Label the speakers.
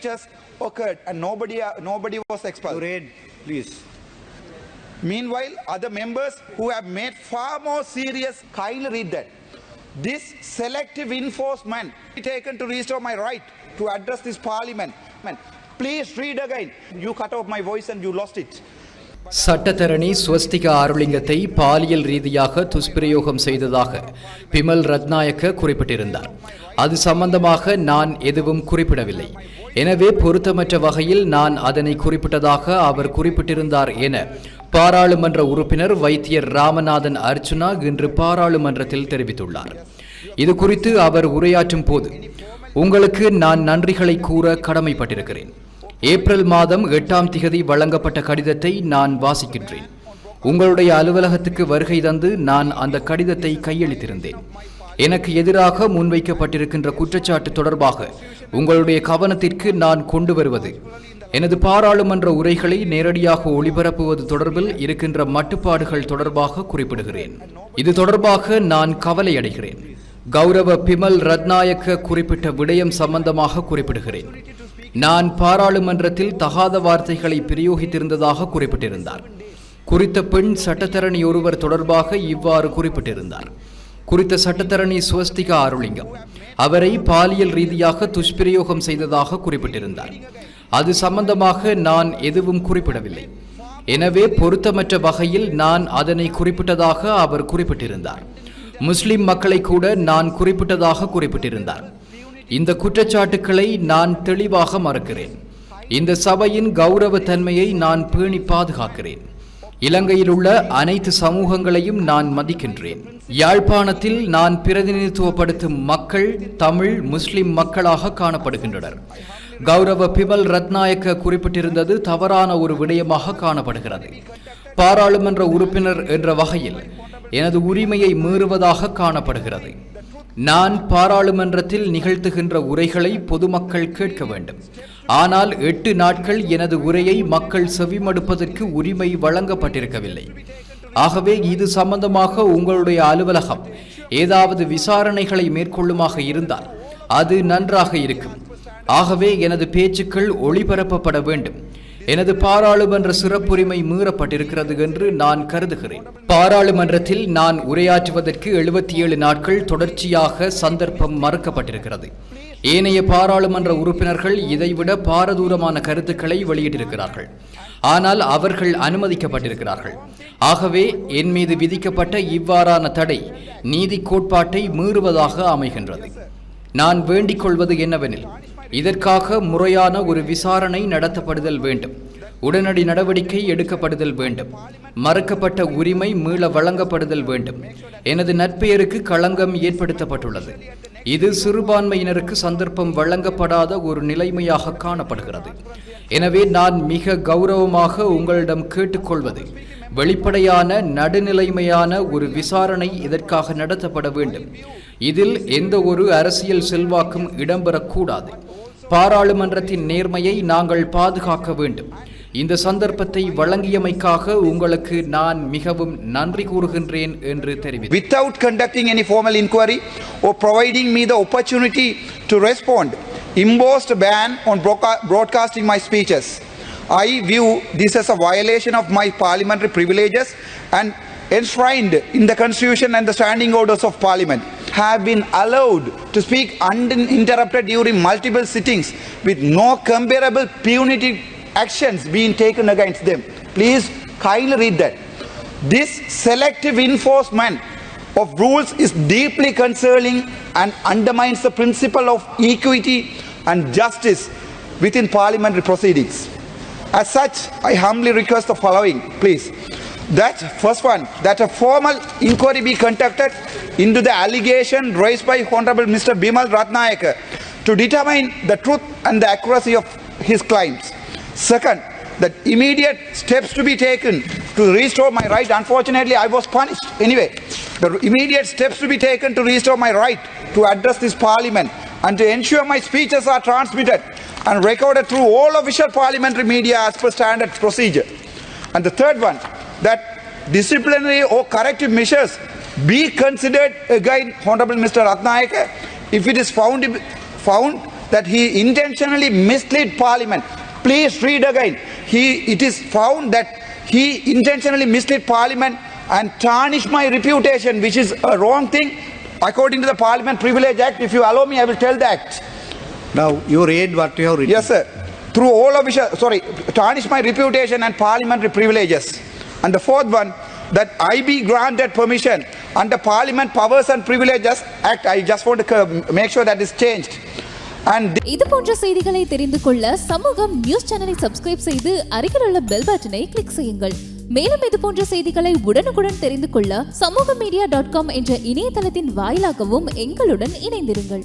Speaker 1: just occurred and nobody, uh, nobody was expelled.
Speaker 2: read, please.
Speaker 1: Meanwhile, other members who have made far more serious, kindly read that. This selective enforcement be taken to restore my right to address this parliament. Please read again. You cut off my voice and you lost it.
Speaker 3: சட்டத்தரணி ஸ்வஸ்திகா ஆருலிங்கத்தை பாலியல் ரீதியாக துஷ்பிரயோகம் செய்ததாக பிமல் ரத்நாயக்க குறிப்பிட்டிருந்தார் அது சம்பந்தமாக நான் எதுவும் குறிப்பிடவில்லை எனவே பொருத்தமற்ற வகையில் நான் அதனை குறிப்பிட்டதாக அவர் குறிப்பிட்டிருந்தார் என பாராளுமன்ற உறுப்பினர் வைத்தியர் ராமநாதன் அர்ச்சுனா இன்று பாராளுமன்றத்தில் தெரிவித்துள்ளார். இது குறித்து அவர் உரையாற்றும் போது உங்களுக்கு நான் நன்றிகளை கூற கடமைப்பட்டிருக்கிறேன். ஏப்ரல் மாதம் எட்டாம் திகதி வழங்கப்பட்ட கடிதத்தை நான் வாசிக்கின்றேன். உங்களுடைய அலுவலகத்துக்கு வருகை தந்து நான் அந்த கடிதத்தை கையளித்திருந்தேன். எனக்கு எதிராக முன்வைக்கப்பட்டிருக்கின்ற குற்றச்சாட்டு தொடர்பாக உங்களுடைய கவனத்திற்கு நான் கொண்டு வருவது. எனது பாராளுமன்ற உரைகளை நேரடியாக ஒளிபரப்புவது தொடர்பில் இருக்கின்ற மட்டுப்பாடுகள் தொடர்பாக குறிப்பிடுகிறேன். இது தொடர்பாக நான் கவலையடைகிறேன் கௌரவ பிமல் ரத்நாயக்க குறிப்பிட்ட விடயம் சம்பந்தமாக குறிப்பிடுகிறேன். நான் பாராளுமன்றத்தில் தகாத வார்த்தைகளை பிரயோகித்திருந்ததாக குறிப்பிட்டிருந்தார். குறித்த பெண் சட்டத்தரணி ஒருவர் தொடர்பாக இவ்வாறு குறிப்பிட்டிருந்தார். குறித்த சட்டத்தரணி சுவஸ்திகா அருளிங்கம் அவரை பாலியல் ரீதியாக துஷ்பிரயோகம் செய்ததாக குறிப்பிட்டிருந்தார். அது சம்பந்தமாக நான் எதுவும் குறிப்பிடவில்லை. எனவே பொருத்தமற்ற வகையில் நான் அதனை குறிப்பிட்டதாக அவர் குறிப்பிட்டிருந்தார். முஸ்லிம் மக்களை கூட நான் குறிப்பிட்டதாக குறிப்பிட்டிருந்தார். இந்த குற்றச்சாட்டுக்களை நான் தெளிவாக மறுக்கிறேன். இந்த சபையின் கௌரவ தன்மையை நான் பேணி பாதுகாக்கிறேன். இலங்கையில் உள்ள அனைத்து சமூகங்களையும் நான் மதிக்கின்றேன். யாழ்ப்பாணத்தில் நான் பிரதிநிதித்துவப்படுத்தும் மக்கள் தமிழ் முஸ்லிம் மக்களாக காணப்படுகின்றனர். கௌரவ பிமல் ரத்நாயக்க குறிப்பிட்டிருந்தது தவறான ஒரு விடயமாக காணப்படுகிறது. பாராளுமன்ற உறுப்பினர் என்ற வகையில் எனது உரிமையை மீறுவதாக காணப்படுகிறது. நான் பாராளுமன்றத்தில் நிகழ்த்துகின்ற உரைகளை பொதுமக்கள் கேட்க வேண்டும். ஆனால் எட்டு நாட்கள் எனது உரையை மக்கள் செவிமடுப்பதற்கு உரிமை வழங்கப்பட்டிருக்கவில்லை. ஆகவே இது சம்பந்தமாக உங்களுடைய அலுவலகம் ஏதாவது விசாரணைகளை மேற்கொள்ளுமாக இருந்தால் அது நன்றாக இருக்கும். ஆகவே எனது பேச்சுக்கள் ஒளிபரப்பப்பட வேண்டும். எனது பாராளுமன்ற சிறப்புரிமை மீறப்பட்டிருக்கிறது என்று நான் கருதுகிறேன். பாராளுமன்றத்தில் நான் உரையாற்றுவதற்கு எழுபத்தி ஏழு நாட்கள் தொடர்ச்சியாக சந்தர்ப்பம் மறுக்கப்பட்டிருக்கிறது. ஏனைய பாராளுமன்ற உறுப்பினர்கள் இதைவிட பாரதூரமான கருத்துக்களை வெளியிட்டிருக்கிறார்கள். ஆனால் அவர்கள் அனுமதிக்கப்பட்டிருக்கிறார்கள். ஆகவே என் மீது விதிக்கப்பட்ட இவ்வாறான தடை நீதி கோட்பாட்டை மீறுவதாக அமைகின்றது. நான் வேண்டிக் கொள்வது என்னவெனில் இதற்காக முறையான ஒரு விசாரணை நடத்தப்படுதல் வேண்டும். உடனடி நடவடிக்கை எடுக்கப்படுதல் வேண்டும். மறுக்கப்பட்ட உரிமை மீள வழங்கப்படுதல் வேண்டும். எனது நற்பெயருக்கு களங்கம் ஏற்படுத்தப்பட்டுள்ளது. இது சிறுபான்மையினருக்கு சந்தர்ப்பம் வழங்கப்படாத ஒரு நிலைமையாக காணப்படுகிறது. எனவே நான் மிக கௌரவமாக உங்களிடம் கேட்டுக்கொள்வது வெளிப்படையான நடுநிலைமையான ஒரு விசாரணை இதற்காக நடத்தப்பட வேண்டும். இதில் எந்த ஒரு அரசியல் செல்வாக்கும் இடம்பெறக்கூடாது. பாராளுமன்றத்தின் நேர்மையை நாங்கள் பாதுகாக்க வேண்டும் இந்த சந்தர்ப்பத்தை வழங்கியமைக்காக உங்களுக்கு நான் மிகவும் நன்றி கூறுகின்றேன் என்று தெரிவித்தார்
Speaker 1: without conducting any formal inquiry or providing me the opportunity to respond imposed ban on broadcasting my speeches I view this is a violation of my parliamentary privileges and enshrined in the constitution and the standing orders of parliament have been allowed to speak uninterrupted during multiple sittings with no comparable punitive actions being taken against them please kindly read that this selective enforcement of rules is deeply concerning and undermines the principle of equity and justice within parliamentary proceedings. As such, I humbly request the following, please. That first one, that a formal inquiry be conducted into the allegation raised by Honorable Mr. Bimal Ratnayaka to determine the truth and the accuracy of his claims. Second, that immediate steps to be taken to restore my right. Unfortunately, I was punished. Anyway, the immediate steps to be taken to restore my right to address this parliament and to ensure my speeches are transmitted and recorded through all official parliamentary media as per standard procedure. And the third one, that disciplinary or corrective measures be considered again, Honorable Mr. Ratnayaka if it is found, found that he intentionally misled Parliament. Please read again. He, it is found that he intentionally misled Parliament and tarnished my reputation, which is a wrong thing. According to the Parliament Privilege Act, if you allow me, I will tell the act.
Speaker 2: Now, you read what you have written.
Speaker 1: Yes, sir. Through all official, sorry, tarnish my reputation and parliamentary privileges. And the fourth one, that I be granted permission under Parliament Powers and Privileges Act. I just want to make sure that is changed.
Speaker 4: இது போன்ற செய்திகளை தெரிந்து கொள்ள சமூகம் news சேனலை subscribe செய்து அருகில் உள்ள பெல் பட்டனை கிளிக் செய்யுங்கள் மேலும் இது போன்ற செய்திகளை உடனுக்குடன் தெரிந்து கொள்ள சமூக மீடியா டாட் காம் என்ற இணையதளத்தின் வாயிலாகவும் எங்களுடன் இணைந்திருங்கள்